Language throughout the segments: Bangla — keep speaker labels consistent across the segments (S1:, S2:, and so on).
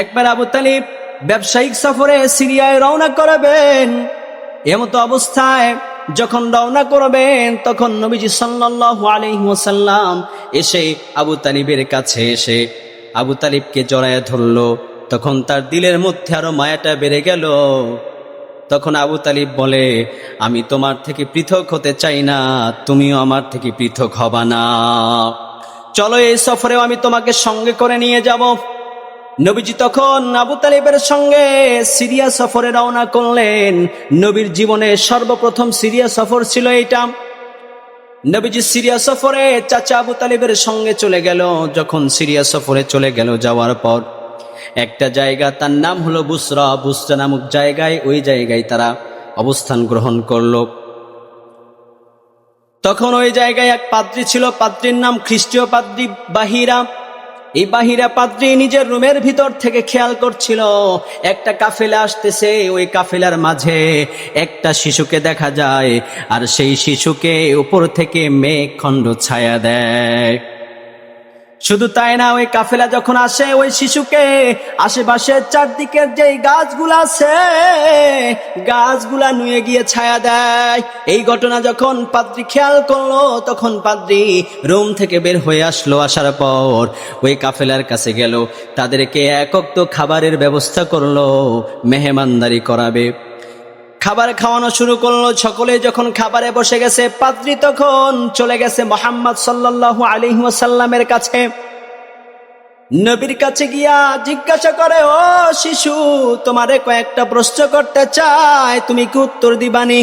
S1: একবার আবু তালিব ব্যবসায়িক সফরে সিরিয়ায় রওনা করাবেন। এমতো অবস্থায় যখন রওনা করবেন, তখন নবীজি সাল্লাল্লাহু আলাইহি এসে আবু তালিবের কাছে এসে আবু তালিবকে জড়ায় ধরলো। তখন তার দিলের মধ্যে আরও মায়াটা বেড়ে গেল। তখন আবু তালিব বলে, আমি তোমার থেকে পৃথক হতে চাই না, তুমিও আমার থেকে পৃথক হবা না। চলো এই সফরেও আমি তোমাকে সঙ্গে করে নিয়ে যাব। নবীজি তখন আবু তালিবের সঙ্গে সিরিয়া সফরে রওনা করলেন। নবীর জীবনে সর্বপ্রথম সিরিয়া সফর ছিল এইটা। নবীজি সিরিয়া সফরে চাচা আবু তালিবের সঙ্গে চলে গেল, যখন সিরিয়া সফরে চলে গেল যাওয়ার পর। একটা জায়গা, তার নাম হলো বুসরা। বুসরা নামক জায়গায়, ওই জায়গায় তারা অবস্থান গ্রহণ করল। তখন ওই জায়গায় এক পাত্রী ছিল পাত্রীর নাম খ্রিস্টীয় পাত্রী বাহিরা। এই বাহিরা পাত্রী নিজের রুমের ভিতর থেকে খেয়াল করছিল। একটা কাফেলা আসতেছে, ওই কাফেলার মাঝে একটা শিশুকে দেখা যায়, আর সেই শিশুকে উপর থেকে মেঘ খণ্ড ছায়া দেয়। শুধু তাই না, ওই কাফেলা যখন আসে, ওই শিশুকে আশেপাশের চারদিকের যেই গাছগুলা আছে, গাছগুলা নুয়ে গিয়ে ছায়া দেয়। এই ঘটনা যখন পাদ্রি খেয়াল করল, তখন পাদ্রি রুম থেকে বের হয়ে আসলো আসার পর। ওই কাফেলার কাছে গেল, তাদেরকে একক খাবারের ব্যবস্থা করল, মেহমানদারি করাবে। খাবার খাওয়ানো শুরু করল। সকলে যখন খাবারে বসে গেছে, পাত্রী তখন চলে গেছে মোহাম্মদ সাল্লাল্লাহু আলাইহি ওয়াসাল্লামের কাছে। নবীর কাছে গিয়া জিজ্ঞাসা করে, ও শিশু, তোমারে কয়েকটা প্রশ্ন করতে চাই, তুমি কি উত্তর দিবানি?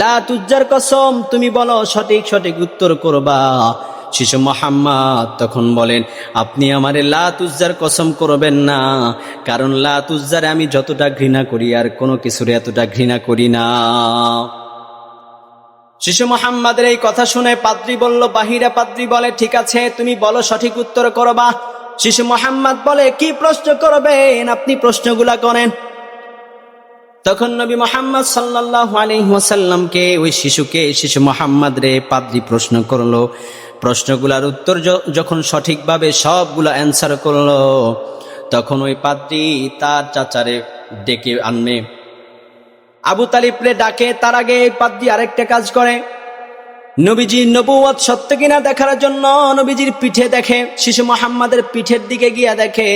S1: লা তুজ্জার কসম, তুমি বলো সঠিক সঠিক উত্তর করবা। শিশু মোহাম্মদ তখন বলেন, আপনি আমারে লাতুজ্জার কসম করবেন না। কারণ লাতুজ্জারে আমি যতটা ঘৃণা করি আর কোনো কিছুর এতটা ঘৃণা করি না। শিশু মোহাম্মদের এই কথা শুনে পাদ্রি বলল, বাহিরা পাদ্রি বলে, ঠিক আছে, তুমি বলো, সঠিক উত্তর করবা? শিশু মোহাম্মদ বলে, কি প্রশ্ন করবেন? আপনি প্রশ্নগুলা করেন। তখন নবী মোহাম্মদ সাল্লাহ আলহিহাসাল্লামকে ওই শিশুকে শিশু মোহাম্মদ রে পাদ্রি প্রশ্ন করল। প্রশ্নগুলার উত্তর যখন সঠিকভাবে সবগুলো অ্যান্সার করল, তখন ওই পাদ্রি তার চাচারে ডেকে আনবে আবু তালিবরে ডাকে, তার আগে পাদ্রি আরেকটা কাজ করে। নবীজির নবুয়ত সত্য কিনা দেখার জন্য নবীজির পিঠে দেখে, শিশু মোহাম্মদের পিঠের দিকে গিয়া দেখে,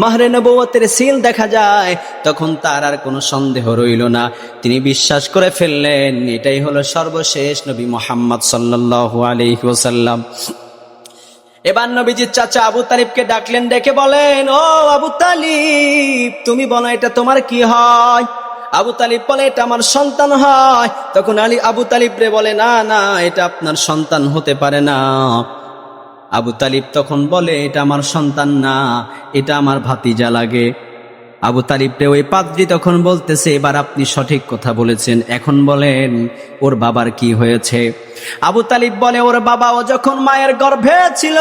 S1: মাহরে নবুয়তের সিল দেখা যায়, তখন তার আর কোনো সন্দেহ রইল না। তিনি বিশ্বাস করে ফেললেন, এটাই হলো সর্বশেষ নবী মোহাম্মদ সাল্লাল্লাহু আলাইহি ওয়াসাল্লাম। এবার নবীজির চাচা আবু তালিবকে ডাকলেন, ডেকে বলেন, ও আবু তালিব, তুমি বলো, এটা তোমার কি হয়? আবু তালিব বলে, এটা আমার সন্তান হয়। তখন আলী আবু তালিব রে বলে, না না, এটা আপনার সন্তান হতে পারে না। আবু তালিব তখন বলে, এটা আমার সন্তান না, এটা আমার ভাতিজা লাগে। আবু তালিব রে ওই পাদ্রি তখন বলতেছে, এবার আপনি সঠিক কথা বলেছেন। এখন বলেন, ওর বাবার কি হয়েছে? আবু তালিব বলে, ওর বাবা ও যখন মায়ের গর্ভে ছিল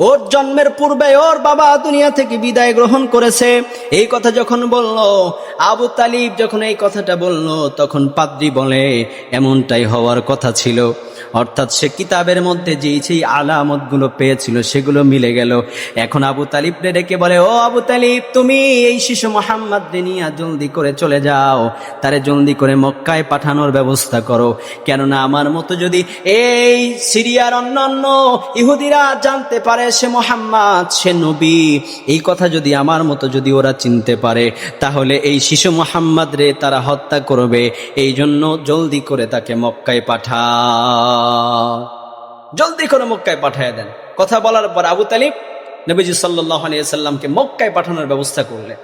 S1: ওর জন্মের পূর্বে ওর বাবা দুনিয়া থেকে বিদায় গ্রহণ করেছে। এই কথা যখন বলল, আবু তালিব যখন এই কথাটা বলল, তখন পাদ্রি বলে, এমনটাই হওয়ার কথা ছিল। অর্থাৎ সে কিতাবের মধ্যে যেই সেই আলামতগুলো পেয়েছিল, সেগুলো মিলে গেল। এখন আবু তালিব ডেকে বলে, ও আবু তালিব, তুমি এই শিশু মোহাম্মদ নিয়ে জলদি করে চলে যাও। তারে জলদি করে মক্কায় পাঠানোর ব্যবস্থা করো। কেননা আমার মতো যদি এই সিরিয়ার অন্যান্য ইহুদিরা জানতে পারে সে মোহাম্মদ, সে নবী, এই কথা যদি আমার মতো যদি ওরা চিনতে পারে, তাহলে এই শিশু মোহাম্মদ রে তারা হত্যা করবে। এই জন্য জলদি করে তাকে মক্কায় পাঠা জলদি করে মক্কায় পাঠিয়ে দেন। কথা বলার পর আবু তালিব নবীজি সাল্লাহ আলিয়া সাল্লামকে মক্কায় পাঠানোর ব্যবস্থা করলেন।